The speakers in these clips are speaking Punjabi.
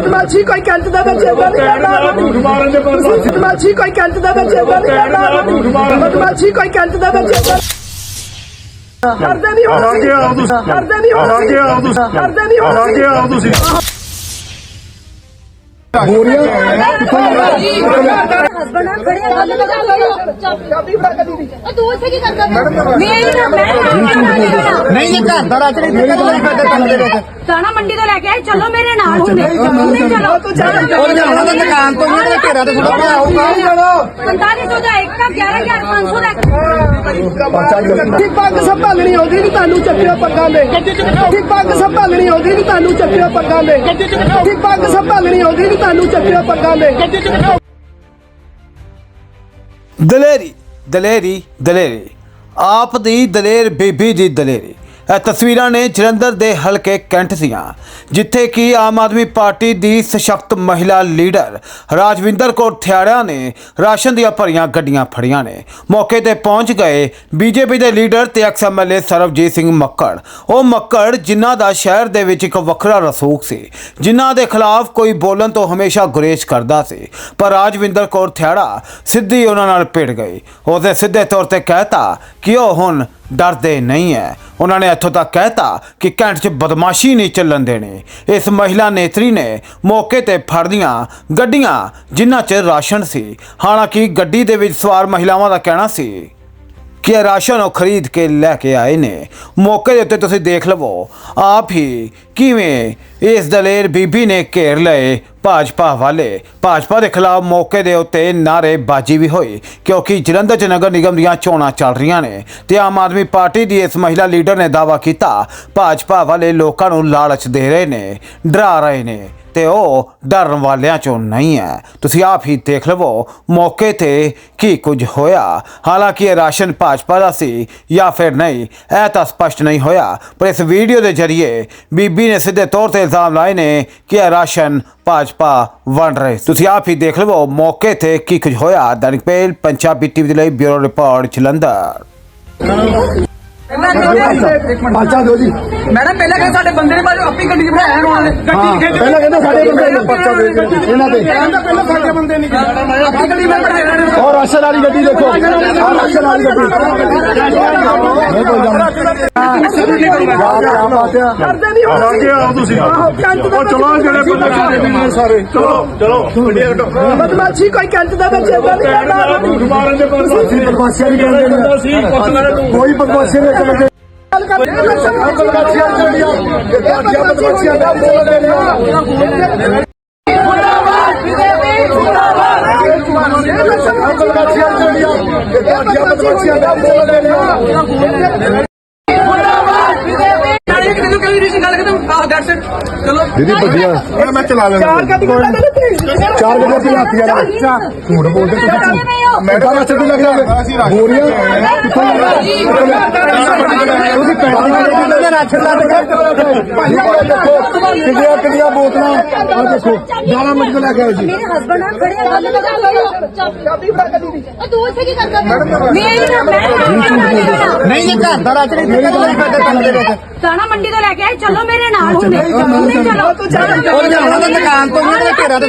ਬਦਮਾਸ਼ੀ ਕੋਈ ਕੰਟ ਦਾ ਬੱਚੇ ਦਾ ਨਹੀਂ ਕਰਦਾ ਬਦਮਾਸ਼ੀ ਕੋਈ ਕੰਟ ਦਾ ਬੱਚੇ ਦਾ ਨਹੀਂ ਕਰਦਾ ਬਦਮਾਸ਼ੀ ਕੋਈ ਕੰਟ ਦਾ ਬੱਚੇ ਦਾ ਕਰਦੇ ਨਹੀਂ ਤੁਸੀਂ ਕਰਦੇ ਨਹੀਂ ਤੁਸੀਂ ਕਰਦੇ ਨਹੀਂ ਕੀ ਕਰਦਾ? ਮੈਂ ਹੀ ਨਹੀਂ ਇਹ ਘਰ ਦਾ ਰਾਜ ਨਹੀਂ ਫਿਰ ਕਿਹਦੇ ਲਈ ਕਰਦੇ ਕੰਮ ਦੇ ਵਿੱਚ ਦਾਣਾ ਮੰਡੀ ਤੋਂ ਲੈ ਕੇ ਆਏ ਚਲੋ ਮੇਰੇ ਨਾਲ ਹੁਣੇ ਹੁਣੇ ਚਲੋ ਤੂੰ ਚੱਲ ਉਹ ਜਾਣਾ ਤਾਂ ਦੁਕਾਨ ਤੋਂ ਨਹੀਂ ਤੇ ਘੇਰਾ ਤੇ ਥੋੜਾ ਪਿਆ ਹੋਊਗਾ 4500 ਦਾ ਇੱਕ 11500 ਦਾ ਠੀਕ ਪੱਗ ਸੰਭਾਲਣੀ ਆਉਂਦੀ ਨਹੀਂ ਤੁਹਾਨੂੰ ਚੱਕਿਓ ਪੱਗਾਂ ਦੇ। ਠੀਕ ਪੱਗ ਸੰਭਾਲਣੀ ਆਉਂਦੀ ਨਹੀਂ ਤੁਹਾਨੂੰ ਚੱਕਿਓ ਪੱਗਾਂ ਦੇ। ਠੀਕ ਪੱਗ ਸੰਭਾਲਣੀ ਆਉਂਦੀ ਨਹੀਂ ਤੁਹਾਨੂੰ ਚੱਕਿਓ ਪੱਗਾਂ ਦੇ। ਦਲੇਰੀ ਦਲੇਰੀ ਦਲੇਰੀ। ਆਪ ਦੀ ਦਲੇਰ ਬੀਬੀ ਦੀ ਦਲੇਰੀ। ਇਹ ਤਸਵੀਰਾਂ ਨੇ ਜਲੰਧਰ ਦੇ ਹਲਕੇ ਕੈਂਟ ਦੀਆਂ, ਜਿੱਥੇ ਕਿ ਆਮ ਆਦਮੀ ਪਾਰਟੀ ਦੀ ਸਸ਼ਕਤ ਮਹਿਲਾ ਲੀਡਰ ਰਾਜਵਿੰਦਰ ਕੌਰ ਥਿਆੜਾ ਨੇ ਰਾਸ਼ਨ ਦੀਆਂ ਭਰੀਆਂ ਗੱਡੀਆਂ ਫੜੀਆਂ ਨੇ। ਮੌਕੇ ਤੇ ਪਹੁੰਚ ਗਏ ਬੀਜੇਪੀ ਦੇ ਲੀਡਰ ਤੇ ਐਕਸ ਐਮਐਲਏ ਸਰਬਜੀਤ ਸਿੰਘ ਮੱਕੜ। ਉਹ ਮੱਕੜ ਜਿਨ੍ਹਾਂ ਦਾ ਸ਼ਹਿਰ ਦੇ ਵਿੱਚ ਇੱਕ ਵੱਖਰਾ ਰਸੂਖ ਸੀ, ਜਿਨ੍ਹਾਂ ਦੇ ਖਿਲਾਫ ਕੋਈ ਬੋਲਣ ਤੋਂ ਹਮੇਸ਼ਾ ਗੁਰੇਜ਼ ਕਰਦਾ ਸੀ, ਪਰ ਰਾਜਵਿੰਦਰ ਕੌਰ ਥਿਆੜਾ ਸਿੱਧੀ ਉਹਨਾਂ ਨਾਲ ਭਿੜ ਗਈ। ਉਹਦੇ ਸਿੱਧੇ ਤੌਰ ਤੇ ਕਹਿਤਾ ਕਿ ਉਹ ਹੁਣ ਡਰਦੇ ਨਹੀਂ ਹੈ। ਉਹਨਾਂ ਨੇ ਇੱਥੋਂ ਤੱਕ ਕਹਿਤਾ ਕਿ ਕੈਂਟ 'ਚ ਬਦਮਾਸ਼ੀ ਨਹੀਂ ਚੱਲਣ ਦੇਣੀ। ਇਸ ਮਹਿਲਾ ਨੇਤਰੀ ਨੇ ਮੌਕੇ ਤੇ ਫੜਦੀਆਂ ਗੱਡੀਆਂ ਜਿਨ੍ਹਾਂ 'ਚ ਰਾਸ਼ਨ ਸੀ। ਹਾਲਾਂਕਿ ਗੱਡੀ ਦੇ ਵਿੱਚ ਸਵਾਰ ਮਹਿਲਾਵਾਂ ਦਾ ਕਹਿਣਾ ਸੀ ਕਿ ਇਹ ਰਾਸ਼ਨ ਉਹ ਖਰੀਦ ਕੇ ਲੈ ਕੇ ਆਏ ਨੇ। ਮੌਕੇ ਦੇ ਉੱਤੇ ਤੁਸੀਂ ਦੇਖ ਲਵੋ, ਆਪ ਹੀ ਕਿਵੇਂ ਇਸ ਦਲੇਰ ਬੀਬੀ ਨੇ ਘੇਰ ਲਏ ਭਾਜਪਾ ਵਾਲੇ। ਭਾਜਪਾ ਦੇ ਖਿਲਾਫ ਮੌਕੇ ਦੇ ਉੱਤੇ ਨਾਅਰੇਬਾਜ਼ੀ ਵੀ ਹੋਈ, ਕਿਉਂਕਿ ਜਲੰਧਰ ਚ ਨਗਰ ਨਿਗਮ ਦੀਆਂ ਚੋਣਾਂ ਚੱਲ ਰਹੀਆਂ ਨੇ। ਤੇ ਆਮ ਆਦਮੀ ਪਾਰਟੀ ਦੀ ਇਸ ਮਹਿਲਾ ਲੀਡਰ ਨੇ ਦਾਅਵਾ ਕੀਤਾ, ਭਾਜਪਾ ਵਾਲੇ ਲੋਕਾਂ ਨੂੰ ਲਾਲਚ ਦੇ ਰਹੇ ਨੇ, ਡਰਾ ਰਹੇ ਨੇ। ਤੇ ਉਹ ਡਰਨ ਵਾਲਿਆਂ ਚੋਂ ਨਹੀਂ ਹੈ। ਤੁਸੀਂ ਆਪ ਹੀ ਦੇਖ ਲਵੋ, ਮੌਕੇ ਤੇ ਕੀ ਕੁਝ ਹੋਇਆ। ਹਾਲਾਂਕਿ ਇਹ ਰਾਸ਼ਨ ਭਾਜਪਾ ਦਾ ਸੀ ਜਾਂ ਫਿਰ ਨਹੀਂ, ਇਹ ਤਾਂ ਸਪਸ਼ਟ ਨਹੀਂ ਹੋਇਆ। ਪਰ ਇਸ ਵੀਡੀਓ ਦੇ ਜ਼ਰੀਏ ਬੀਬੀ ਨੇ ਸਿੱਧੇ ਤੌਰ ਤੇ ਇਲਜ਼ਾਮ ਲਾਏ ਨੇ ਕਿ ਇਹ ਰਾਸ਼ਨ ਭਾਜਪਾ ਵੰਡ ਰਹੇ। ਤੁਸੀਂ ਆਪ ਹੀ ਦੇਖ ਲਵੋ, ਮੌਕੇ ਤੇ ਕੀ ਕੁਝ ਹੋਇਆ। ਦੈਨਿਕ ਪਹਿਲ ਪੰਜਾਬੀ ਟੀਵੀ ਦੇ ਲਈ ਬਿਊਰੋ ਰਿਪੋਰਟ, ਜਲੰਧਰ। ਪਾਚਾ ਦੋ ਜੀ। ਮੈਡਮ ਪਹਿਲਾਂ ਕਹਿੰਦੇ ਸਾਡੇ ਬੰਦੇ ਨੇ ਬਾਅਦ ਆਪੀ ਗੱਡੀ 'ਚ ਬਿਠਾਇਆ ਉਹਨਾਂ ਨੇ ਗੱਡੀ ਖਿੱਚ ਪਹਿਲਾਂ ਕਹਿੰਦੇ ਸਾਡੇ ਬੰਦੇ ਨੇ ਪਰਚਾ ਦੇ ਕੇ ਇਹਨਾਂ ਤੇ। ਕਹਿੰਦਾ ਪਹਿਲਾਂ ਸਾਡੇ ਬੰਦੇ ਨਹੀਂ ਆਪੀ ਗੱਡੀ ਵਿੱਚ ਬਿਠਾਇਆ ਇਹਨਾਂ ਨੇ। ਔਰ ਰਾਸ਼ਨ ਵਾਲੀ ਗੱਡੀ ਦੇਖੋ। ਆਹ ਰਾਸ਼ਨ ਵਾਲੀ ਗੱਡੀ। ਨਹੀਂ ਆਪ ਆਤਿਆ ਕਰਦੇ ਨਹੀਂ ਹੁਣ ਅੱਗੇ ਆਓ ਤੁਸੀਂ ਉਹ ਚਲੋ ਜਿਹੜੇ ਬੰਦੇ ਖੜੇ ਸਾਰੇ ਚਲੋ ਚਲੋ ਗੱਡੀਆਂ ਕੱਢੋ ਬਦਮਾਸ਼ੀ ਕੋਈ ਕੰਟ ਦਾ ਬੱਚੇ ਦਾ ਨਹੀਂ ਕਰਦਾ ਮਾਰਨ ਬਦਮਾਸ਼ੀਆਂ ਨਹੀਂ ਕਰਦੇ ਕੋਈ ਬਦਮਾਸ਼ੀ ਨਹੀਂ ਕਰਦੇ ਬਦਮਾਸ਼ੀਆਂ ਚੱਲੀਆਂ ਗੱਡੀਆਂ ਬਦਮਾਸ਼ੀਆਂ ਦਾ ਬੋਲ ਬਦਮਾਸ਼ੀਆਂ ਚੱਲੀਆਂ ਗੱਡੀਆਂ ਬਦਮਾਸ਼ੀਆਂ ਦਾ ਬੋਲ ਨਾਲੇ ਕਿਤੇ ਨੂੰ ਕਹੀ ਨਹੀਂ ਸੀ ਗੱਲ ਖਤਮ ਆਹ ਦੈਟਸ ਇਟ ਚਲੋ ਦੀਦੀ ਵੱਡੀਆਂ ਮੈਂ ਚਲਾ ਲੈਣਾ ਚਾਰ ਗੱਡੀਆਂ ਕੱਢ ਦਿੱਤੀ ਚਾਰ ਗੱਡੀਆਂ ਚਲਾਤੀਆਂ ਨੇ ਝੂਠ ਬੋਲਦੇ ਤੁਸੀਂ ਮੈਂ ਤਾਂ ਰਸਤੇ ਲੱਗ ਜਾਵੇ ਬੋਰੀਆਂ ਕਿੱਥੋਂ ਤੁਸੀਂ ਪੈਂਟੀਆਂ ਦੇ ਦੇ ਰਾਸ਼ਨ ਲਾ ਦੇ ਭਾਈ ਕੋਲ ਦੇਖੋ ਕਿੰਨੀਆਂ ਕਿੰਨੀਆਂ ਬੋਤਲਾਂ ਆ ਦੇਖੋ 12 ਮਿੰਟ ਲੈ ਕੇ ਆਏ ਜੀ ਮੇਰੇ ਹਸਬੰਡ ਨਾਲ ਖੜੇ ਆ ਗੱਲ ਕਰ ਚਾਬੀ ਫੜਾ ਕੇ ਦੀ ਤੂੰ ਉੱਥੇ ਕੀ ਕਰਦਾ ਪਿਆ? ਮੈਂ ਹੀ ਨਾ ਮੈਂ ਨਹੀਂ ਇਹ ਘਰ ਦਾ ਰਾਜ ਨਹੀਂ ਫਿਰ ਕਿਹਦੇ ਲਈ ਕਰਦੇ ਕੰਮ ਦੇ ਵਿੱਚ ਦਾਣਾ ਮੰਡੀ ਤੋਂ ਲੈ ਕੇ ਆਏ ਚਲੋ ਮੇਰੇ ਨਾਲ ਹੁਣੇ ਹੁਣੇ ਚਲੋ ਤੂੰ ਚੱਲ ਉਹ ਜਾਣਾ ਤਾਂ ਦੁਕਾਨ ਤੋਂ ਨਹੀਂ ਤੇ ਘੇਰਾ ਤੇ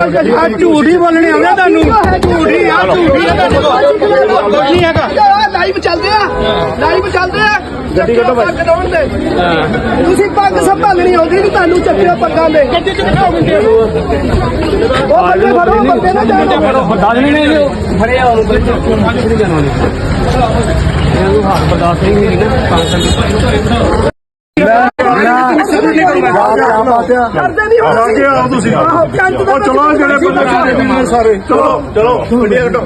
ਆ ਝੂਠੀ ਬੋਲਣੀ ਆਉਂਦਾ ਤੁਹਾਨੂੰ। ਝੂਠੀ ਆ ਝੂਠੀ ਆ ਤੁਹਾਨੂੰ ਕੀ ਹੈਗਾ। ਲਾਈਵ ਚੱਲਦੇ ਆ। ਲਾਈਵ ਚੱਲਦੇ ਆ। ਗੱਡੀ ਕੱਢੋ ਦੇ ਤੁਸੀਂ ਪੱਗ ਸੰਭਾਲਣੀ ਆਉਂਦੀ ਨਹੀਂ ਤੁਹਾਨੂੰ ਚੱਕਿਓ ਪੱਗਾਂ ਦੇ ਗੱਡੀ ਚ ਬਿਠਾਓ ਬੰਦੇ ਉਹ ਬੰਦੇ ਫੜੋ ਬੰਦੇ ਨਾ ਜਾਣੋ ਦੱਸ ਨਹੀਂ ਨੇ ਫੜਿਆ ਉਹਨੂੰ ਬੱਚੇ ਕੋਲ ਫੜ ਕੇ ਜਾਣਾ ਇਹਨੂੰ ਹੱਥ ਬਰਦਾਸ਼ਤ ਨਹੀਂ ਹੋਈ ਨਾ ਤਾਂ ਕਰਦੇ ਨਹੀਂ ਆਓ ਤੁਸੀਂ ਉਹ ਚਲੋ ਜਿਹੜੇ ਬੰਦੇ ਸਾਰੇ ਚਲੋ ਚਲੋ ਕੱਢੋ